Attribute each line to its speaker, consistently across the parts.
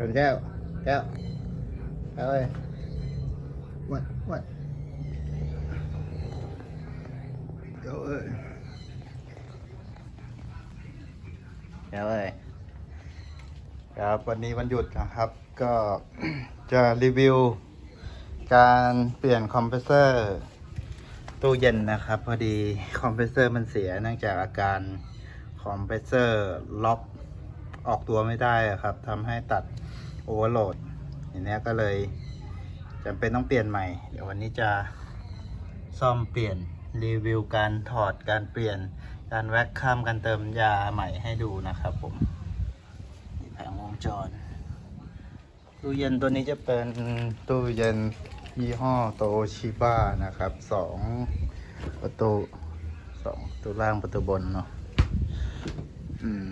Speaker 1: เป็นแก้ว แก้วเอาเลยวัดวัดเดี๋ยวเอ้ยเดี๋ยวเอ้ยครับวันนี้วันหยุดนะครับ ก็จะรีวิว การเปลี่ยนคอมเพรสเซอร์ตู้เย็นนะครับ พอดีคอมเพรสเซอร์มันเสียเนื่องจากอาการคอมเพรสเซอร์ล็อกออกตัวไม่ได้อะครับทำให้ตัด โอเวอร์โหลดอย่างนี้ก็เลยจำเป็นต้องเปลี่ยนใหม่ เดี๋ยววันนี้จะซ่อมเปลี่ยนรีวิวการถอดการเปลี่ยนการแว็กข้ามการเติมยาใหม่ให้ดูนะครับผมนี่แผงวงจรตู้เย็นตัวนี้จะเป็นตู้เย็นยี่ห้อโตชิบ้านะครับสองประตูสองตัวล่างประตูบนเนาะอืม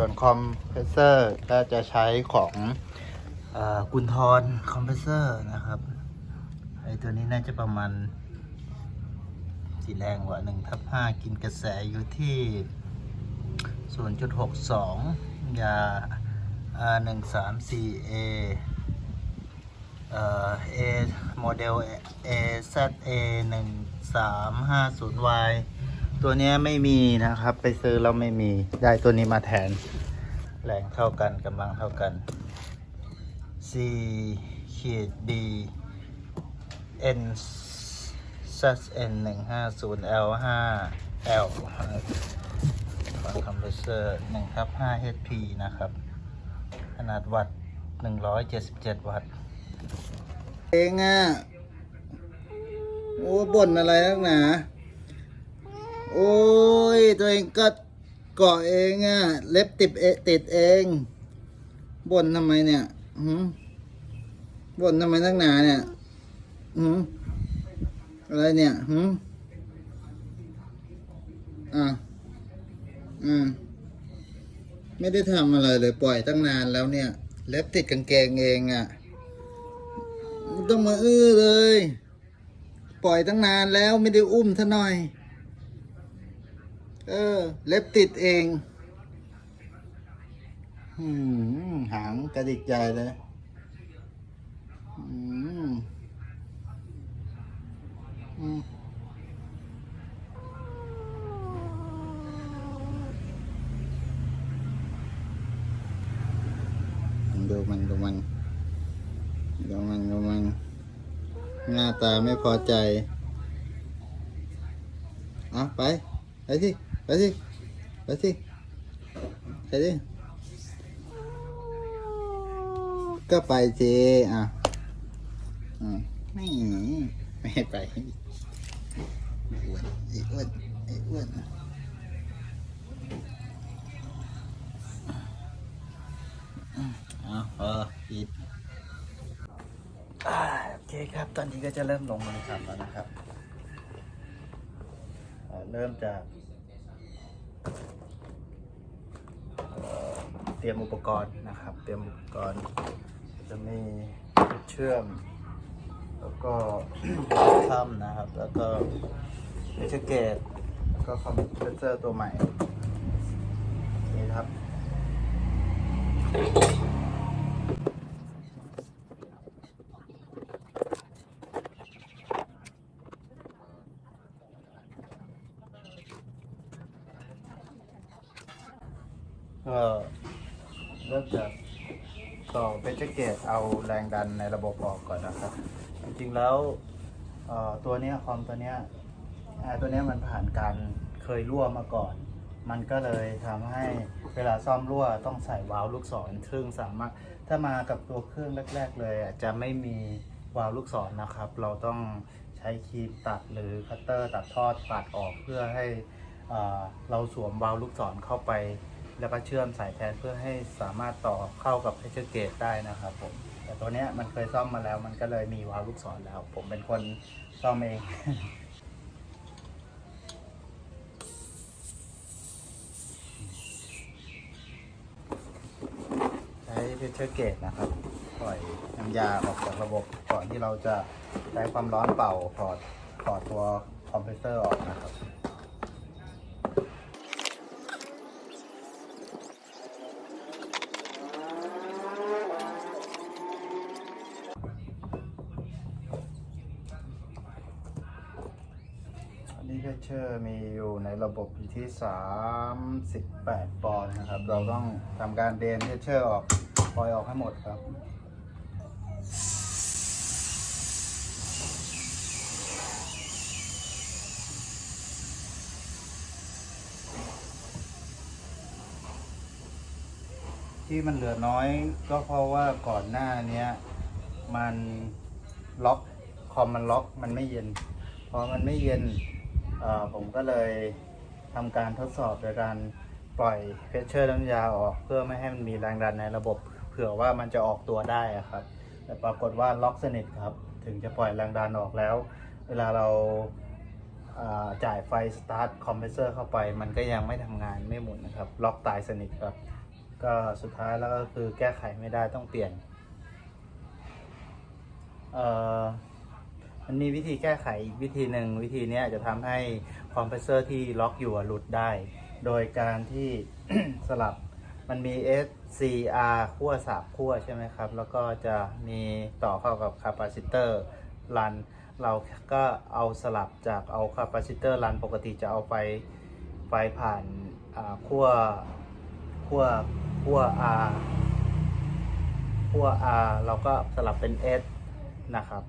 Speaker 1: ส่วนคอมเพรสเซอร์ก็จะใช้ของอกุนทรคอมเพรสเซอร์นะครับไอตัวนี้น่าจะประมาณสีแรงกว่าหนึ่งทับห้ากินกระแสอยู่ที่ 0.62 ยา R 1 3 4 A เอ่อ A โมเดล A Z A 1 3 5 0 Y ตัวนี้ไม่มีนะครับ ไปซื้อแล้วไม่มีได้ตัวนี้มาแทน แรงเท่ากันกำลังเท่ากัน C ขีด B N Z N 1 5 0 L 5 L ของคอมเพรสเซอร์1ทับ5 HP นะครับ ขนาดวัตต์177 วัตต์เองอะ โอ้บ่นอะไรนักหนา โอ้ย ตัวเองก็เกาะเองอะ เล็บติดเอติดเองบ่นทำไมเนี่ยหืมบ่นทำไมนักหนาเนี่ยหืมอะไรเนี่ยหืมอะอืมไม่ได้ทำอะไรเลยปล่อยตั้งนานแล้วเนี่ย เล็บติดกางเกงเองอะ่ะต้องมาอื้อเลย ปล่อยตั้งนานแล้วไม่ได้อุ้มท่าหน่อย เออ เล็บติดเองอืมหางกระดิกใหญ่เลยอืมอืมดูมันดูมันดูมันดูมัน หน้าตาไม่พอใจ อะ ไป ไปสิ ไปสิไปสิไปสิก็ไปสิอะอะไม่ไม่ไปอ้วนไอ้อ้วนไอ้อ้วนเอาเอออ่าโอเคครับ ตอนนี้ก็จะเริ่มลงมือทำแล้วนะครับ เริ่มจากเอ่อ เตรียมอุปกรณ์นะครับ เตรียมอุปกรณ์จะมีเชื่อม แล้วก็ถ้ำนะครับ แล้วก็เอชเกตแล้วก็คอมเพรสเซอร์ตัวใหม่นี่ครับ ก็เริ่ม จากต่อเพชรเกตเอาแรงดันในระบบออกก่อนนะครับ จริงๆแล้วตัวเนี้ยคอมตัวเนี้ยแอร์ตัวเนี้ยมันผ่านการเคยรั่วมาก่อน มันก็เลยทำให้เวลาซ่อมรั่วต้องใส่วาล์วลูกศร ซึ่งสามารถถ้ามากับตัวเครื่องแรก ๆ เลยอะจะไม่มีวาล์วลูกศรนะครับ เราต้องใช้ครีมตัดหรือคัตเตอร์ตัดทอดตัดออกเพื่อให้เอ่อเราสวมวาล์วลูกศรเข้าไป แล้วก็เชื่อมสายแทนเพื่อให้สามารถต่อเข้ากับเพชรเกตได้นะครับผม แต่ตัวเนี้ยมันเคยซ่อมมาแล้ว มันก็เลยมีวาล์วลูกศรแล้ว ผมเป็นคนซ่อมเองใช้เพชรเกตนะครับปล่อยน้ำยาออกจากระบบก่อนที่เราจะใช้ความร้อนเป่าถอดถอดตัวคอมเพรสเซอร์ออกนะครับ
Speaker 2: เช อร์มีอยู่ในระบบอยู่ที่ 38 ปอนด์นะครับ เราต้องทำการเดนเพชเชอร์ออกปล่อยออกให้หมดครับที่มันเหลือน้อยก็เพราะว่าก่อนหน้านี้มันล็อกคอมมันล็อกมันไม่เย็น พอมันไม่เย็น ผมก็เลยทำการทดสอบโดยการปล่อยเพชเชอร์น้ำยาออก เพื่อไม่ให้มันมีแรงดันในระบบ เผื่อว่ามันจะออกตัวได้ครับ แต่ปรากฏว่าล็อกสนิทครับ ถึงจะปล่อยแรงดันออกแล้ว เวลาเราอ่าจ่ายไฟสตาร์ทคอมเพรสเซอร์เข้าไป มันก็ยังไม่ทำงานไม่หมุนนะครับ ล็อกตายสนิทครับ ก็สุดท้ายแล้วก็คือแก้ไขไม่ได้ต้องเปลี่ยนเอ่อ มันมีวิธีแก้ไขอีกวิธีหนึ่งวิธีเนี้ยจะทำให้คอมเพรสเซอร์ที่ล็อกอยู่อะหลุดได้ โดยการที่ สลับมันมี SCR ขั้วสามขั้วใช่ไหมครับ แล้วก็จะมีต่อเข้ากับคาปาซิเตอร์รัน เราก็เอาสลับจากเอาคาปาซิเตอร์รันปกติจะเอาไฟไฟผ่านอ่าขั้วขั้วขั้ว R ขั้ว R เราก็สลับเป็น S นะครับ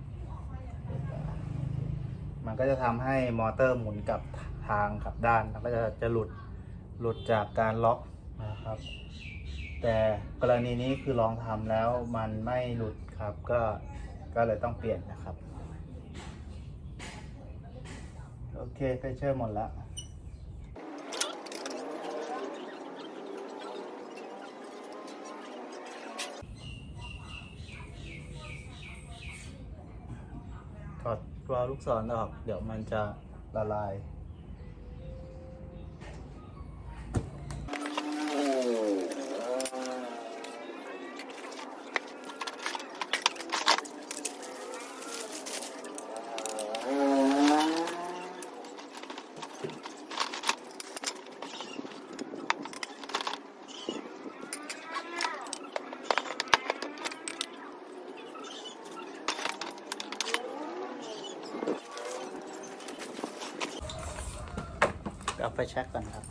Speaker 2: มันก็จะทำให้มอเตอร์หมุนกับทางกับด้านแล้วก็จะจะหลุดหลุดจากการล็อกนะครับ แต่กรณีนี้คือลองทำแล้วมันไม่หลุดครับก็ก็เลยต้องเปลี่ยนนะครับ โอเคเพชเชอร์หมดแล้ว ลูกศรออกเดี๋ยวมันจะละลาย ไปเช็คก่อนครับ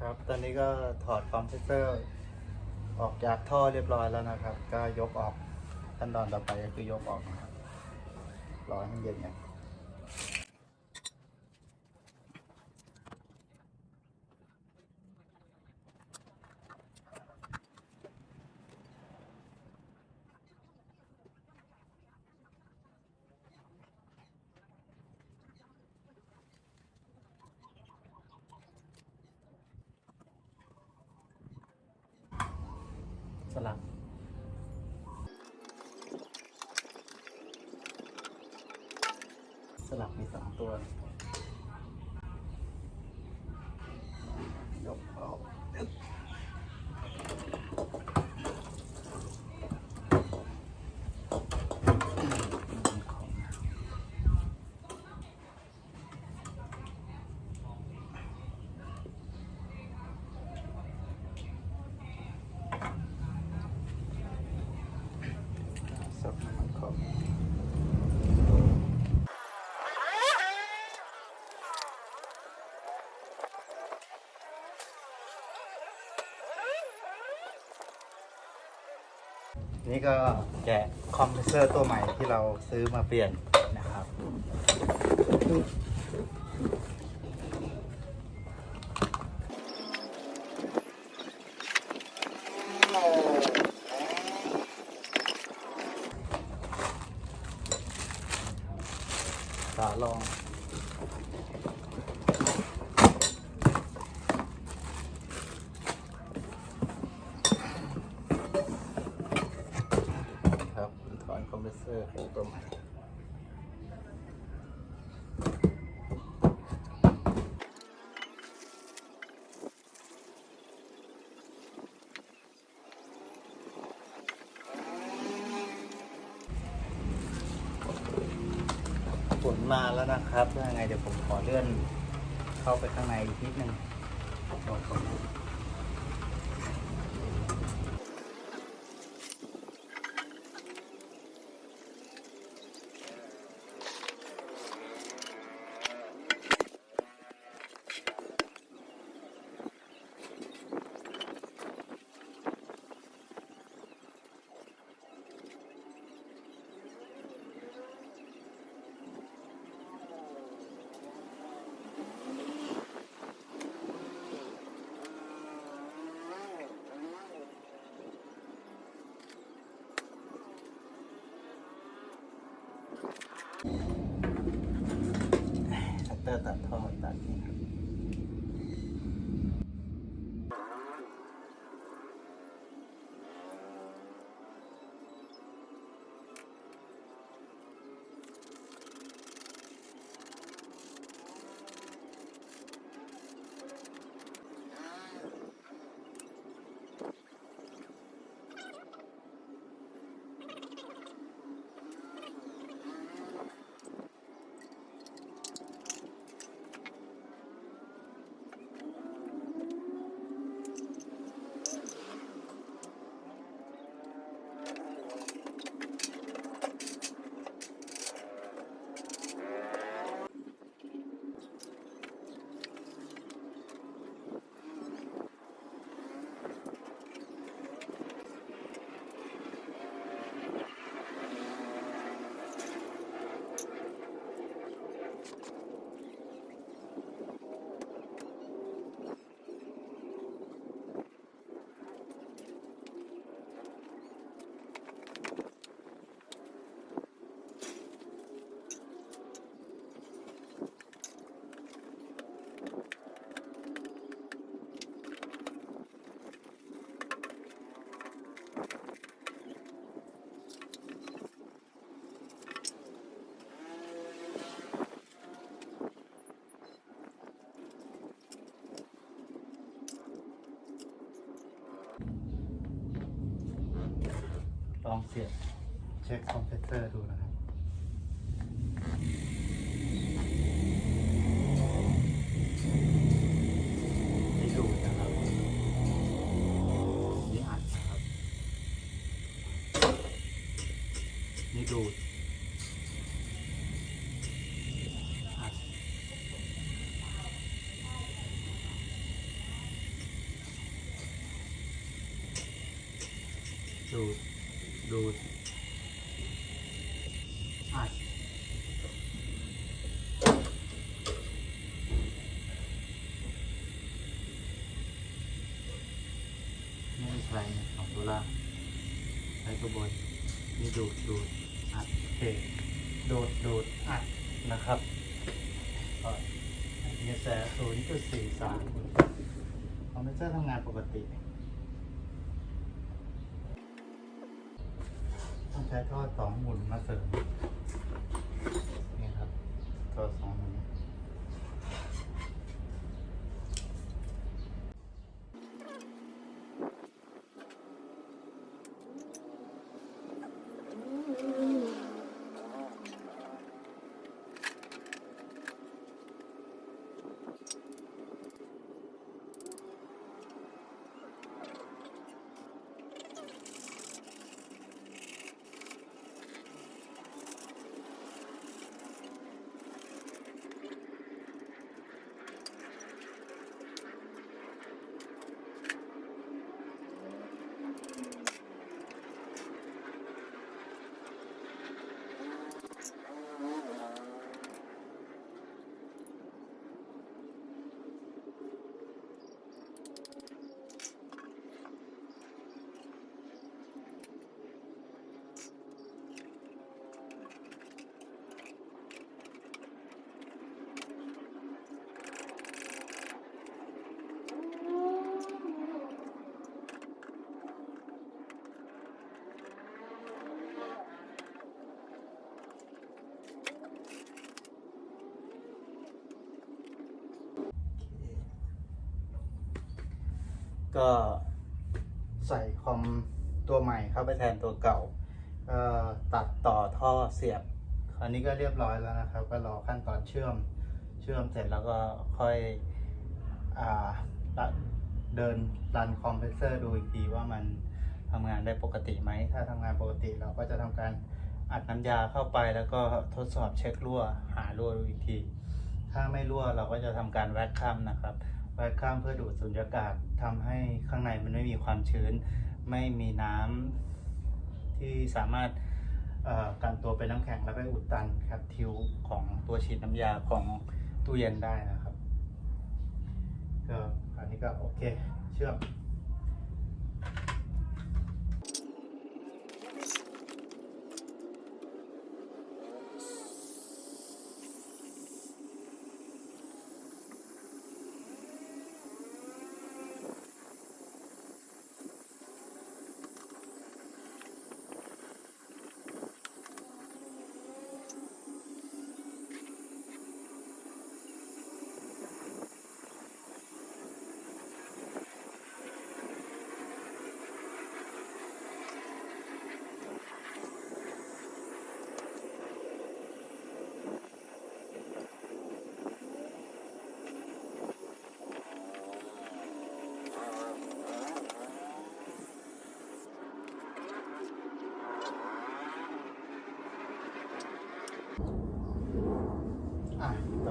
Speaker 2: ครับ ตอนนี้ก็ถอดคอมเพรสเซอร์ออกจากท่อเรียบร้อยแล้วนะครับ ก็ยกออก ขั้นตอนต่อไปก็คือยกออกนะครับรอให้มันเย็นก่อนสลับสลับ มีสองตัว ยกออกอึ๊บสับมันของ นี่ก็แกะคอมเพรสเซอร์ตัวใหม่ที่เราซื้อมาเปลี่ยนนะครับ ต้มฝนมาแล้วนะครับยังไงเดี๋ยวผมขอเลื่อนเข้าไปข้างในอีกนิดนึง บอกก่อน ลองเสียบเช็คคอมเพรสเซอร์ดูนะครับ นี่ดูดนะครับ นี่อัดนะครับ นี่ดูดอัดดูด ดูดอัดไม่ได้ใช้สองตัวล่าง ใช้ตัวบนนี่ดูดดูดอัดเตะดูดดูดอัดนะครับก็อันนี้แสศูนย์จุดสี่สามคอมพิวเตอร์ทำงานปกติ ต้องใช้ท่อสองหมุนมาเสริมนี่ครับท่อสองหมุน ก็ใส่คอมตัวใหม่เข้าไปแทนตัวเก่าเอ่อตัดต่อท่อเสียบคราวนี้ก็เรียบร้อยแล้วนะครับ ก็รอขั้นตอนเชื่อมเชื่อมเสร็จแล้วก็ค่อยอ่าเดินรันคอมเพรสเซอร์ดูอีกทีว่ามันทำงานได้ปกติไหม ถ้าทำงานปกติเราก็จะทำการอัดน้ำยาเข้าไปแล้วก็ทดสอบเช็ครั่ว หารั่วดูอีกที ถ้าไม่รั่วเราก็จะทำการแวคคัมนะครับ ไว้ข้ามเพื่อดูดสุญญากาศทำให้ข้างในมันไม่มีความชื้น ไม่มีน้ำที่สามารถกันตัวเป็นน้ำแข็งแล้วไปอุดตันแคปทิวของตัวฉีดน้ำยาของตู้เย็นได้นะครับก็อันนี้ก็โอเคเชื่อม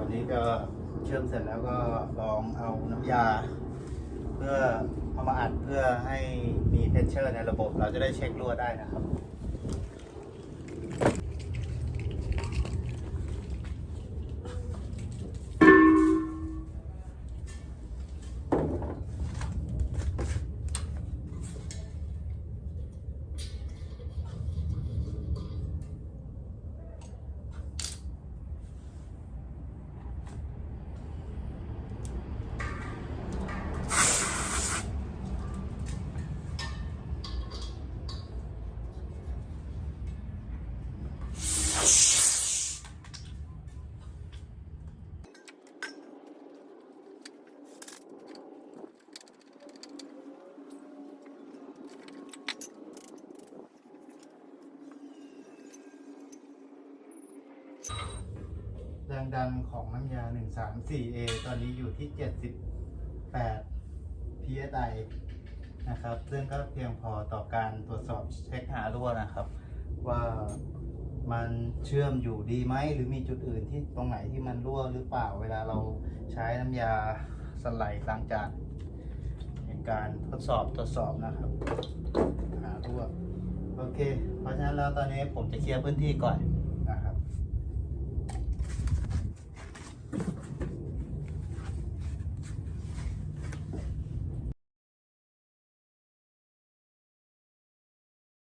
Speaker 2: อันนี้ก็เชื่อมเสร็จแล้วก็ลองเอาน้ำยา เพื่อเอามาอัดเพื่อให้มีเพชเชอร์ในระบบ เราจะได้เช็ครั่วได้นะครับ งดันของน้ำยา 134A ตอนนี้อยู่ที่ 78 psi นะครับ ซึ่งก็เพียงพอต่อการตรวจสอบเช็คหารั่วนะครับ ว่ามันเชื่อมอยู่ดีไหม หรือมีจุดอื่นที่ตรงไหนที่มันรั่วหรือเปล่าเวลาเราใช้น้ำยาสไลด์ล้างจานในการทดสอบตรวจสอบนะครับ หารั่ว โอเค เพราะฉะนั้นแล้วตอนนี้ผมจะเคลียร์พื้นที่ก่อน